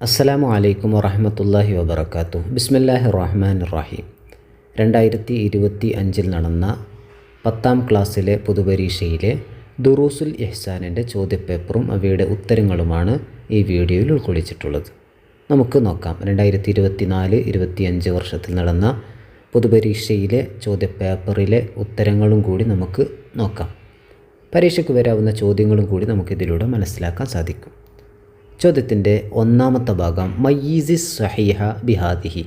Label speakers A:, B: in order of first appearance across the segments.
A: അസ്സലാമു അലൈക്കും വറഹമത്തല്ലാഹി വബർക്കാത്തു ബിസ്മില്ലാഹി റഹ്മാൻ റഹീം രണ്ടായിരത്തി ഇരുപത്തി അഞ്ചിൽ നടന്ന പത്താം ക്ലാസ്സിലെ പൊതുപരീക്ഷയിലെ ദുറൂസുൽ ഇഹ്സാനിന്റെ ചോദ്യപേപ്പറും അവയുടെ ഉത്തരങ്ങളുമാണ് ഈ വീഡിയോയിൽ ഉൾക്കൊള്ളിച്ചിട്ടുള്ളത്. നമുക്ക് നോക്കാം. രണ്ടായിരത്തി ഇരുപത്തി നാല് ഇരുപത്തിയഞ്ച് വർഷത്തിൽ നടന്ന പൊതുപരീക്ഷയിലെ ചോദ്യപേപ്പറിലെ ഉത്തരങ്ങളും കൂടി നമുക്ക് നോക്കാം. പരീക്ഷയ്ക്ക് വരാവുന്ന ചോദ്യങ്ങളും കൂടി നമുക്കിതിലൂടെ മനസ്സിലാക്കാൻ സാധിക്കും. ചോദ്യത്തിന്റെ ഒന്നാമത്തെ ഭാഗം മയ്യീസി സ്വഹീഹ ബിഹാദിഹി.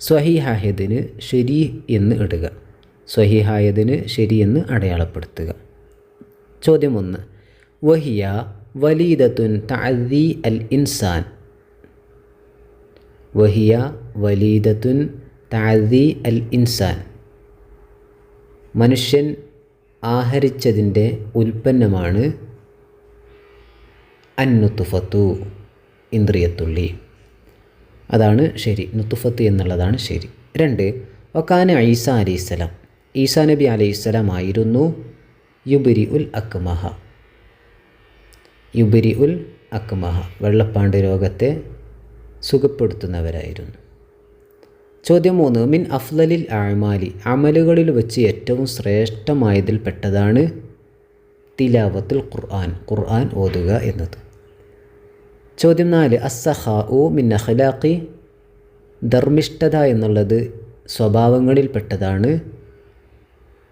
A: സ്വഹീഹായതിന് ശരി എന്ന് ഇടുക. സ്വഹീഹായതിന് ശരി എന്ന് അടയാളപ്പെടുത്തുക. ചോദ്യം ഒന്ന്. വഹിയ വലീദത്തുൻ തഅദി അൽ ഇൻസാൻ. വഹിയ വലീദത്തുൻ തഅദി അൽ ഇൻസാൻ. മനുഷ്യൻ ആഹരിച്ചതിന്റെ ഉൽപ്പന്നമാണ് അന്നുത്തുഫത്തു ഇന്ദ്രിയത്തുള്ളി. അതാണ് ശരി. നുത്തുഫത്ത് എന്നുള്ളതാണ് ശരി. രണ്ട് ഒക്കാന ഈസ അലൈഹിസ്സലാം. ഈസാ നബി അലൈഹിസ്സലാം ആയിരുന്നു യുബരി ഉൽ അക്മഹ. യുബരി ഉൽ അക്മഹ വെള്ളപ്പാണ്ട് രോഗത്തെ സുഖപ്പെടുത്തുന്നവരായിരുന്നു. ചോദ്യം മൂന്ന് മിൻ അഫ്ലലിൽ അമാലി അമലുകളിൽ വെച്ച് ഏറ്റവും ശ്രേഷ്ഠമായതിൽ പെട്ടതാണ് തിലാവത്തുൽ ഖുർആൻ. ഖുർആൻ ഓതുക എന്നത്. ചോദ്യം നാല് അസ്സഹാ ഉ മിൻ അഖലാഖി ധർമ്മിഷ്ഠത എന്നുള്ളത് സ്വഭാവങ്ങളിൽപ്പെട്ടതാണ്.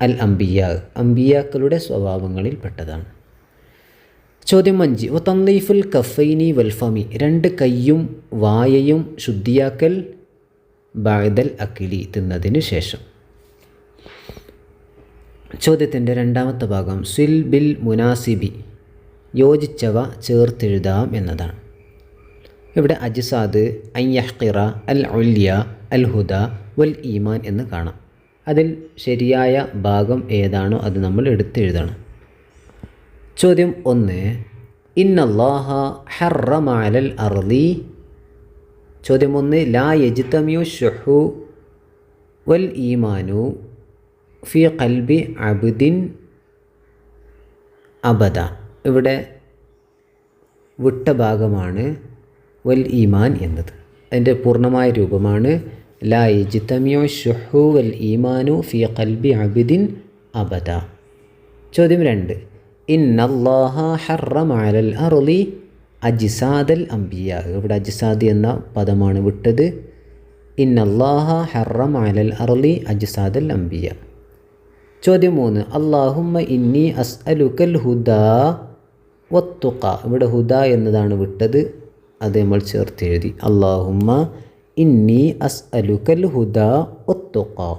A: അൽ അംബിയ അംബിയാക്കളുടെ സ്വഭാവങ്ങളിൽപ്പെട്ടതാണ്. ചോദ്യം അഞ്ച് ഒ തന്ദീഫുൽ കഫൈനി വൽഫമി രണ്ട് കയ്യും വായയും ശുദ്ധിയാക്കൽ ബാദൽ അക്കിലി തിന്നതിന് ശേഷം. ചോദ്യത്തിന്റെ രണ്ടാമത്തെ ഭാഗം സ്വിൽ ബിൽ മുനാസിബി. യോജിച്ചവ ചേർത്തെഴുതാം എന്നതാണ്. ഇവിടെ അജിസാദ് അയ്യഹ്ഖിറ അൽ ഉല്യ അൽ ഹുദ വൽ ഈമാൻ എന്ന് കാണാം. അതിൽ ശരിയായ ഭാഗം ഏതാണോ അത് നമ്മൾ എടുത്തെഴുതണം ചോദ്യം ഒന്ന് ഇന്നല്ലാഹ ഹറമാലൽ അർദി? ചോദ്യം ഒന്ന് ലാ യജിതമ്യു ഷുഹു വൽ ഈമാനു ഫി കൽബി അബുദിൻ അബദ? ഇവിടെ വിട്ട ഭാഗമാണ് വൽ ഈമാൻ എന്നത്. അതിന്റെ പൂർണമായ രൂപമാണ് ലാ ഇജ്തമിയോ ഷുഹു വൽ ഈമാനു ഫി കൽബി അബിദിൻ അബദ. ചോദ്യം രണ്ട്. ഇന്നല്ലാഹ ഹറമാലൽ അറുലി അജിസാദൽ അംബിയ. ഇവിടെ അജിസാദ് എന്ന പദമാണ് വിട്ടത്. ഇന്നല്ലാഹ ഹറമാലൽ അറുലി അജിസാദൽ അംബിയ. ചോദ്യം മൂന്ന്. അള്ളാഹുമ്മ ഇന്നി അസ് അലുക്കൽ ഹുദ വത്തുക്ക ഇവിടെ ഹുദ എന്നതാണ് വിട്ടത്. അത് നമ്മൾ ചേർത്ത് എഴുതി. അള്ളാഹുമ്മ ഇന്നി അസ് അലുക്കൽ ഹുദ ഒത്തുക്ക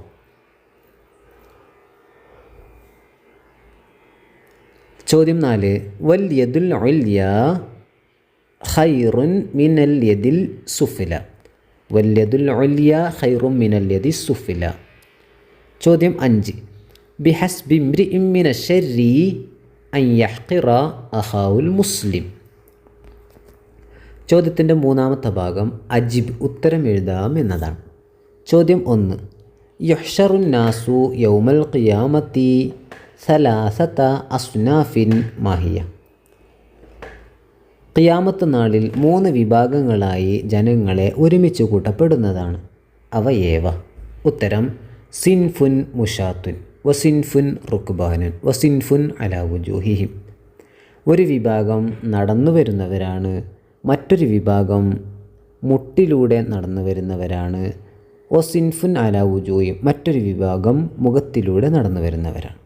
A: ചോദ്യം നാല്. വൽ യദുൽ ഉല്യ ഖൈറുൻ മിനൽ യദിൽ സുഫില. വൽ യദുൽ ഉല്യ ഖൈറുൻ മിനൽ യദി സുഫില. ചോദ്യം അഞ്ച്. ബിഹസ്ബി ഇമ്രിഇം മിന ശരി അൻ യഹ്ഖിറ അഹാവുൽ മുസ്ലിം. ചോദ്യത്തിന്റെ മൂന്നാമത്തെ ഭാഗം അജിബ് ഉത്തരം എഴുതാം എന്നതാണ്. ചോദ്യം ഒന്ന്. യഹ്ഷറുൻ നാസു യൗമൽ ഖിയാമത്തി സലാസത്ത അസ്നാഫിൻ മാഹിയ. ഖിയാമത്ത് നാളിൽ മൂന്ന് വിഭാഗങ്ങളായി ജനങ്ങളെ ഒരുമിച്ച് കൂട്ടപ്പെടുന്നതാണ്. അവ ഏവ? ഉത്തരം സിൻഫുൻ മുഷാത്തുൻ വസിൻഫുൻ റുക്ബാനുൻ വസിൻഫുൻ അലാവുജൂഹിഹിം ഒരു വിഭാഗം നടന്നു വരുന്നവരാണ് മറ്റൊരു വിഭാഗം മുട്ടിലൂടെ നടന്നു വരുന്നവരാണ്. ഒസിൻഫുൻ അലാവുജൂയും മറ്റൊരു വിഭാഗം മുഖത്തിലൂടെ നടന്നു വരുന്നവരാണ്.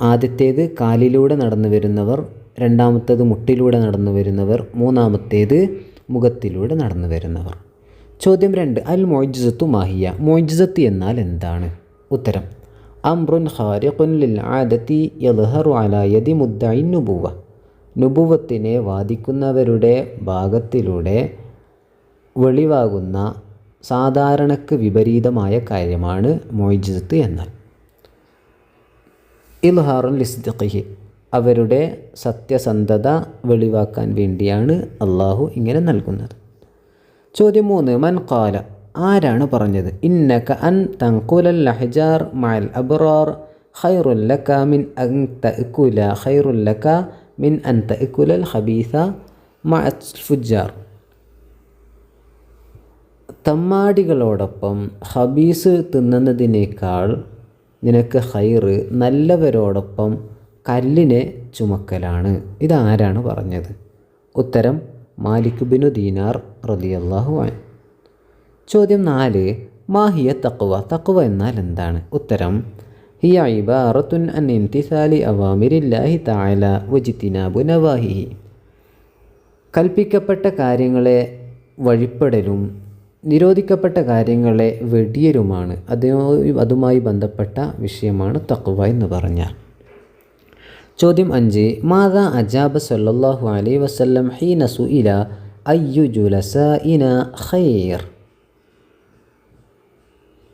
A: ആദ്യത്തേത് കാലിലൂടെ നടന്നു വരുന്നവർ രണ്ടാമത്തേത് മുട്ടിലൂടെ നടന്നു വരുന്നവർ മൂന്നാമത്തേത് മുഖത്തിലൂടെ നടന്നു വരുന്നവർ. ചോദ്യം രണ്ട് അൽ മൊയ്ജിസത്തു മാഹിയ മൊയ്ജിസത്ത് എന്നാൽ എന്താണ്? ഉത്തരം അംറുൻ ഖാരിഖുൻ ലിൽ ആദത്തി യദ്ഹറു അലാ യദി മുദ്ദഇൻ നുബുവ. നുബുവത്തിനെ വാദിക്കുന്നവരുടെ ഭാഗത്തിലൂടെ വെളിവാകുന്ന സാധാരണക്ക് വിപരീതമായ കാര്യമാണ് മൊയ്ജിസത്ത് എന്നാൽ. ഇൽഹാറുൻ ലിസ്ദിഖിഹി അവരുടെ സത്യസന്ധത വെളിവാക്കാൻ വേണ്ടിയാണ് അള്ളാഹു ഇങ്ങനെ നൽകുന്നത്. ചോദ്യം മൂന്ന് മൻ കാല ആരാണ് പറഞ്ഞത്? ഇന്നക അൻ തങ്കുലൽ ലഹജാർ മൽ അബ്റാർ ഖൈറുല്ലക മിൻ അൻ തഅക്കുല ഖൈറുല്ലക മിൻ അൻ തഅക്കുലൽ ഖബീസ ഫുജാർ തമ്മാടികളോടൊപ്പം ഹബീസ് തിന്നുന്നതിനേക്കാൾ നിനക്ക് ഹൈറ് നല്ലവരോടൊപ്പം കല്ലിനെ ചുമക്കലാണ്. ഇതാരാണ് പറഞ്ഞത്? ഉത്തരം മാലിക് ബിനു ദീനാർ റതിയല്ലാഹു അൻ ചോദ്യം നാല് മാഹിയ തക്കുവ തക്കുവ എന്നാൽ എന്താണ്? ഉത്തരം ഹിയ ഇബാറത്തുൻ അൻ ഇംതിസാലി അവാമിരില്ലാഹി താല വജിത്തിനാബു നവാഹിഹി. കൽപ്പിക്കപ്പെട്ട കാര്യങ്ങളെ വഴിപ്പെടലും നിരോധിക്കപ്പെട്ട കാര്യങ്ങളെ വെടിയലുമാണ്. അതുമായി അതുമായി ബന്ധപ്പെട്ട വിഷയമാണ് തക്വ എന്ന് പറഞ്ഞാൽ. ചോദ്യം അഞ്ച് മാതാ അജാബ സല്ലല്ലാഹു അലൈഹി വസല്ലം ഹീന സുഇല അയ്യു ജുലസ ഇന ഖൈർ?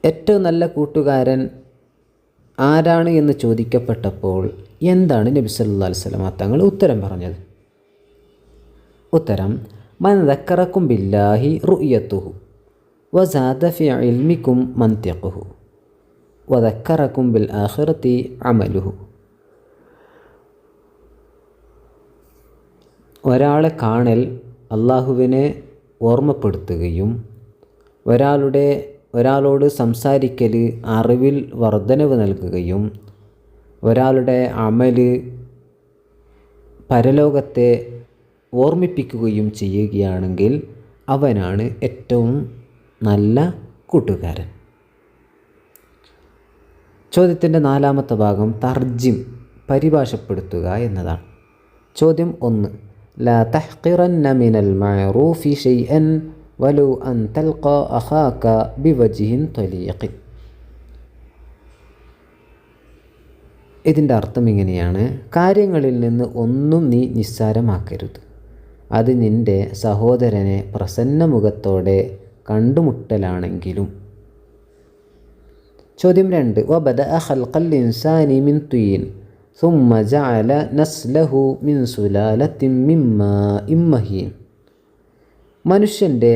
A: ഏറ്റവും നല്ല കൂട്ടുകാരൻ ആരാണ് എന്ന് ചോദിക്കപ്പെട്ടപ്പോൾ എന്താണ് നബി സല്ലല്ലാഹു അലൈഹി വസല്ലം തങ്ങൾ ഉത്തരം പറഞ്ഞത്? ഉത്തരം മൻദക്കറക്കും ബില്ലാഹി റുയത്തുഹു വസാദ ഫി ഇൽമിക്കും മന്ത്യഖുഹു വദക്കറക്കും ബിൽ ആഖിറത്തി അമലുഹു. ഒരാളെ കാണൽ അള്ളാഹുവിനെ ഓർമ്മപ്പെടുത്തുകയും ഒരാളുടെ ഒരാളോട് സംസാരിക്കൽ അറിവിൽ വർധനവ് നൽകുകയും ഒരാളുടെ അമല് പരലോകത്തെ ഓർമ്മിപ്പിക്കുകയും ചെയ്യുകയാണെങ്കിൽ അവനാണ് ഏറ്റവും നല്ല കൂട്ടുകാരൻ ചോദ്യത്തിൻ്റെ നാലാമത്തെ ഭാഗം തർജിം പരിഭാഷപ്പെടുത്തുക എന്നതാണ് ചോദ്യം ഒന്ന് لا تحقرن من المعروف شيئا ولو أن تلقى أخاك بوجه طليق ഇതിൻ്റെ അർത്ഥം ഇങ്ങനെയാണ് കാര്യങ്ങളിൽ നിന്ന് ഒന്നും നീ നിസ്സാരമാക്കരുത് അത് നിൻ്റെ സഹോദരനെ പ്രസന്നമുഖത്തോടെ കണ്ടുമുട്ടലാണെങ്കിലും ചോദ്യം രണ്ട് വബദ ഖൽഖൽ ഇൻസാനി മിൻ തുയിൻ ثم جعل نسله من سلالة من ماء مهين മനുഷ്യന്റെ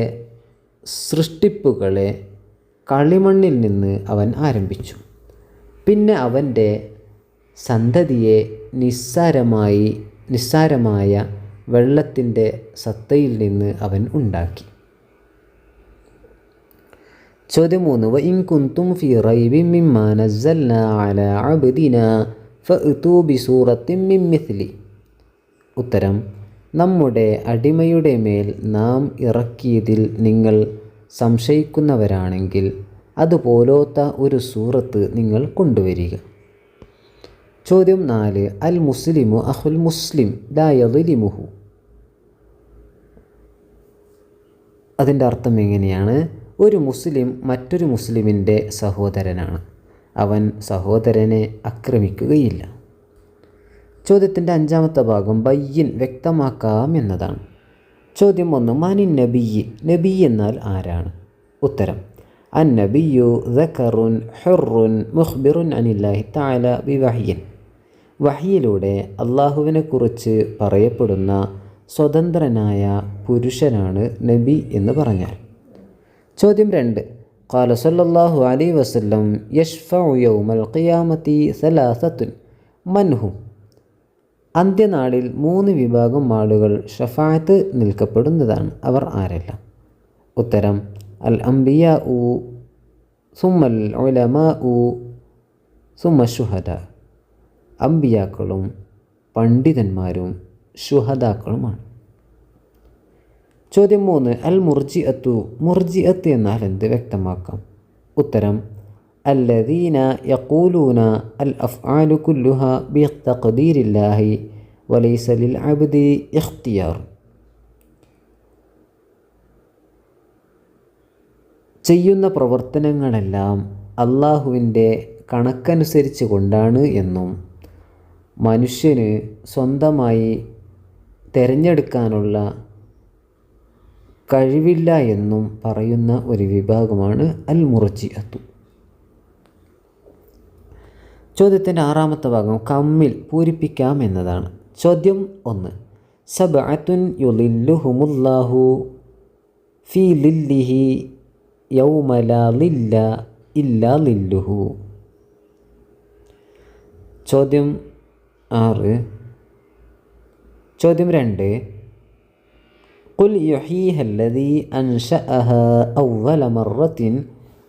A: സൃഷ്ടിപ്പുകളെ കളിമണ്ണിൽ നിന്ന് അവൻ ആരംഭിച്ചു. പിന്നെ അവന്റെ സന്തതിയെ നിസ്സാരമായി നിസ്സാരമായ വെള്ളത്തിന്റെ സത്തയിൽ നിന്ന് അവൻ ഉണ്ടാക്കി. ചോദ്യം മൂന്ന് വ ഇൻ കുന്തും ഫി റൈബി മിമ്മാ നസ്സൽന ഉത്തരം നമ്മുടെ അടിമയുടെ മേൽ നാം ഇറക്കിയതിൽ നിങ്ങൾ സംശയിക്കുന്നവരാണെങ്കിൽ അതുപോലോത്ത ഒരു സൂറത്ത് നിങ്ങൾ കൊണ്ടുവരിക. ചോദ്യം നാല് അൽ മുസ്ലിമു അഹുൽ മുസ്ലിം ലായലിമുഹു അതിന്റെ അർത്ഥം എങ്ങനെയാണ്? ഒരു മുസ്ലിം മറ്റൊരു മുസ്ലിമിന്റെ സഹോദരനാണ്. അവൻ സഹോദരനെ ആക്രമിക്കുകയില്ല. ചോദ്യത്തിൻ്റെ അഞ്ചാമത്തെ ഭാഗം ബയ്യൻ വ്യക്തമാക്കാം എന്നതാണ് ചോദ്യം ഒന്ന് മാനിൻ നബിയി നബി എന്നാൽ ആരാണ് ഉത്തരം അൻ നബിയു ദക്കറുൻ ഹുറുൻ മുഖ്ബിറുൻ അനില്ലാഹി താല ബിവഹിയൻ വഹിയിലൂടെ അള്ളാഹുവിനെക്കുറിച്ച് പറയപ്പെടുന്ന സ്വതന്ത്രനായ പുരുഷനാണ് നബി എന്ന് പറഞ്ഞാൽ ചോദ്യം രണ്ട് قال صلى الله عليه وسلم يشفع يوم القيامة ثلاثة من هم അന്ത്യനാളിൽ മൂന്ന് വിഭാഗം ആളുകൾ ഷഫായത്ത് നിൽക്കപ്പെടുന്നതാണ്. അവർ ആരെല്ലാം? ഉത്തരം അൽ അംബിയ ഉ സുമ്മൽ ഒലമ ഉ സുമ്മ ഷുഹദ. അംബിയാക്കളും പണ്ഡിതന്മാരും ഷുഹദാക്കളുമാണ്. ചോദ്യം മൂന്ന് അൽ മുർജി അത്തു മുർജി അത്ത് എന്നാൽ എന്ത് വ്യക്തമാക്കാം? ഉത്തരം അല്ലദീന യക്കൂലൂന അൽ അഫ്ആലു കുല്ലുഹ ബി വലൈസ വലൈസലിൽ അബ്ദി ഇഖ്തിയാർ ചെയ്യുന്ന പ്രവർത്തനങ്ങളെല്ലാം അള്ളാഹുവിന്റെ കണക്കനുസരിച്ച് കൊണ്ടാണ് എന്നും മനുഷ്യന് സ്വന്തമായി തിരഞ്ഞെടുക്കാനുള്ള കഴിവില്ല എന്നും പറയുന്ന ഒരു വിഭാഗമാണ് അൽ മുറജിയത്തു ചോദ്യത്തിൻ്റെ ആറാമത്തെ ഭാഗം കമ്മിൽ പൂരിപ്പിക്കാം എന്നതാണ് ചോദ്യം ഒന്ന് സബഅത്തുൻ യുലില്ലുഹുമുല്ലാഹു ഫി ലില്ലിഹി യൗമല ലില്ല ഇല്ല ലില്ലുഹു ചോദ്യം ആറ് ചോദ്യം രണ്ട് قل يحييها الذي أنشأها أول مرة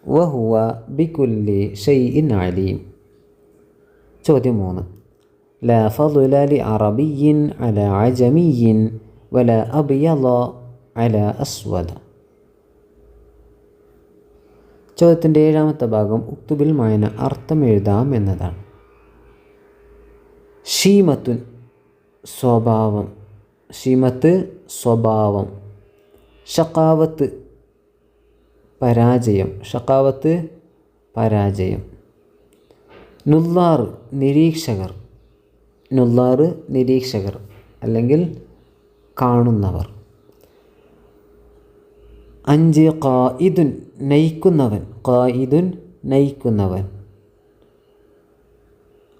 A: وهو بكل شيء عليم ചോദ്യം മൂന്ന് لا فضل لعربي على عجمي ولا أبيض على أسود ചോദ്യത്തിൻ്റെ ഏഴാമത്തെ ഭാഗം ഉക്തുബിൽ മായന അർത്ഥം എഴുതാം എന്നതാണ് ഷീമത്തുൻ സ്വഭാവം ഷീമത്ത് സ്വഭാവം ഷക്കാവത്ത് പരാജയം ഷക്കാവത്ത് പരാജയം നുല്ലാർ നിരീക്ഷകർ. നുല്ലാർ നിരീക്ഷകർ അല്ലെങ്കിൽ കാണുന്നവർ. അഞ്ച് ഖായിദുൻ നയിക്കുന്നവൻ. ഖായിദുൻ നയിക്കുന്നവൻ.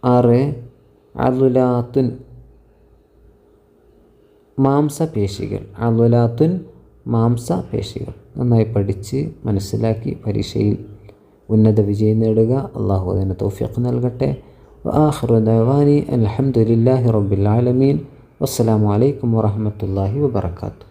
A: ആറ് അലുലാത്തുൻ മാംസപേശികൾ. അലുലാത്തുൻ മാംസപേശികൾ. നന്നായി പഠിച്ച് മനസ്സിലാക്കി പരീക്ഷയിൽ ഉന്നത വിജയം നേടുക. അള്ളാഹു അതിന് തൗഫീഖ് നൽകട്ടെ. الحمد لله അലഹമുല്ലാഹി العالمين والسلام عليكم അലൈക്കും الله വബർക്കാത്തു